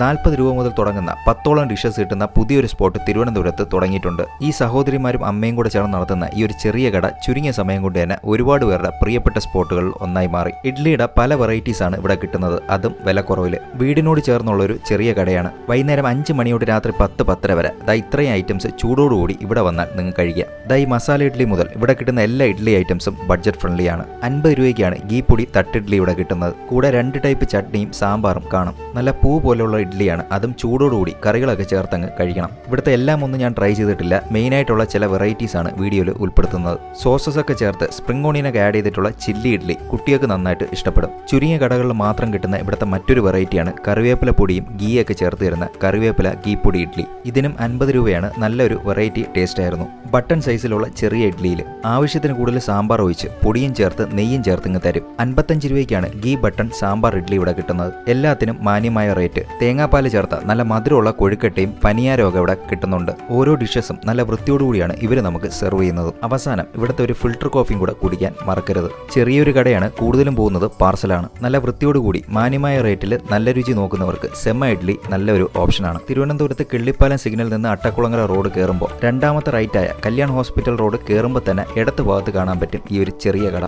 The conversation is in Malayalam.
നാൽപ്പത് രൂപ മുതൽ തുടങ്ങുന്ന പത്തോളം ഡിഷസ് കിട്ടുന്ന പുതിയൊരു സ്പോട്ട് തിരുവനന്തപുരത്ത് തുടങ്ങിയിട്ടുണ്ട്. ഈ സഹോദരിമാരും അമ്മയും കൂടെ ചേർന്ന് നടത്തുന്ന ഈ ഒരു ചെറിയ കട ചുരുങ്ങിയ സമയം കൊണ്ട് തന്നെ ഒരുപാട് പേരുടെ പ്രിയപ്പെട്ട സ്പോട്ടുകൾ ഒന്നായി മാറി. ഇഡ്ലിയുടെ പല വെറൈറ്റീസ് ആണ് ഇവിടെ കിട്ടുന്നത്. അതും വിലക്കുറവിൽ. വീടിനോട് ചേർന്നുള്ള ഒരു ചെറിയ കടയാണ്. വൈകുന്നേരം അഞ്ച് മണിയോട് രാത്രി പത്ത് പത്തര വരെ. ദാ ഇത്രയും ഐറ്റംസ് ചൂടോടുകൂടി ഇവിടെ വന്നാൽ നിങ്ങൾ കഴിക്കാം. ദാ ഈ മസാല ഇഡ്ഡലി മുതൽ ഇവിടെ കിട്ടുന്ന എല്ലാ ഇഡ്ഡലി ഐറ്റംസും ബഡ്ജറ്റ് ഫ്രണ്ട്ലിയാണ് അൻപത് രൂപയ്ക്കാണ് ഗീ പൊടി തട്ടിഡ്ഡലി ഇവിടെ കിട്ടുന്നത്. കൂടെ രണ്ട് ടൈപ്പ് ചട്നിയും സാമ്പാറും കാണും. നല്ല പൂ പോലെയുള്ള ഇഡ്ഡലിയാണ് അതും ചൂടോടുകൂടി കറികളൊക്കെ ചേർത്തങ്ങ് കഴിക്കണം. ഇവിടുത്തെ എല്ലാം ഒന്നും ഞാൻ ട്രൈ ചെയ്തിട്ടില്ല. മെയിൻ ആയിട്ടുള്ള ചില വെറൈറ്റീസ് ആണ് വീഡിയോയിൽ ഉൾപ്പെടുത്തുന്നത്. സോസസ് ഒക്കെ ചേർത്ത് സ്പ്രിംഗ് ഓണിയനൊക്കെ ആഡ് ചെയ്തിട്ടുള്ള ചില്ലി ഇഡ്ഡലി കുട്ടികൾക്ക് നന്നായിട്ട് ഇഷ്ടപ്പെടും. ചുരുങ്ങിയ കടകളിൽ മാത്രം കിട്ടുന്ന ഇവിടുത്തെ മറ്റൊരു വെറൈറ്റിയാണ് കറിവേപ്പില പൊടിയും ഗീയൊക്കെ ചേർത്ത് തരുന്ന കറിവേപ്പില ഗീ പൊടി ഇഡ്ഡലി ഇതിനും അൻപത് രൂപയാണ് നല്ലൊരു വെറൈറ്റി ടേസ്റ്റ് ആയിരുന്നു. ബട്ടൺ സൈസിലുള്ള ചെറിയ ഇഡ്ഡലിയിൽ ആവശ്യത്തിന് കൂടുതൽ സാമ്പാർ ഒഴിച്ച് പൊടിയും ചേർത്ത് നെയ്യും ചേർത്ത് ഇങ്ങ് തരും. അൻപത്തഞ്ച് രൂപയ്ക്കാണ് ഗീ ബട്ടൺ സാമ്പാർ ഇഡ്ഡലി ഇവിടെ കിട്ടുന്നത്. എല്ലാത്തിനും മാന്യമായ റേറ്റ് തേങ്ങാപ്പാൽ ചേർത്ത നല്ല മധുരമുള്ള കൊഴുക്കട്ടയും പനിയാരമൊക്കെ ഇവിടെ കിട്ടുന്നുണ്ട്. ഓരോ ഡിഷസും നല്ല വൃത്തിയോടുകൂടിയാണ് ഇവർ നമുക്ക് സെർവ് ചെയ്യുന്നത്. അവസാനം ഇവിടുത്തെ ഒരു ഫിൽട്ടർ കോഫിയും കൂടെ കുടിക്കാൻ മറക്കരുത്. ചെറിയൊരു കടയാണ് കൂടുതലും പോകുന്നത് പാർസലാണ്. നല്ല വൃത്തിയോടുകൂടി മാന്യമായ റേറ്റിൽ നല്ല രുചി നോക്കുന്നവർക്ക് സെമ്മ ഇഡ്ഡലി നല്ലൊരു ഓപ്ഷനാണ്. തിരുവനന്തപുരത്ത് കിള്ളിപ്പാലം സിഗ്നൽ നിന്ന് അട്ടക്കുളങ്ങര റോഡ് കയറുമ്പോൾ രണ്ടാമത്തെ റൈറ്റായ കല്യാൺ ഹോസ്പിറ്റൽ റോഡ് കയറുമ്പോൾ തന്നെ ഇടത്ത് ഭാഗത്ത് കാണാൻ പറ്റും ഈ ഒരു ചെറിയ കട.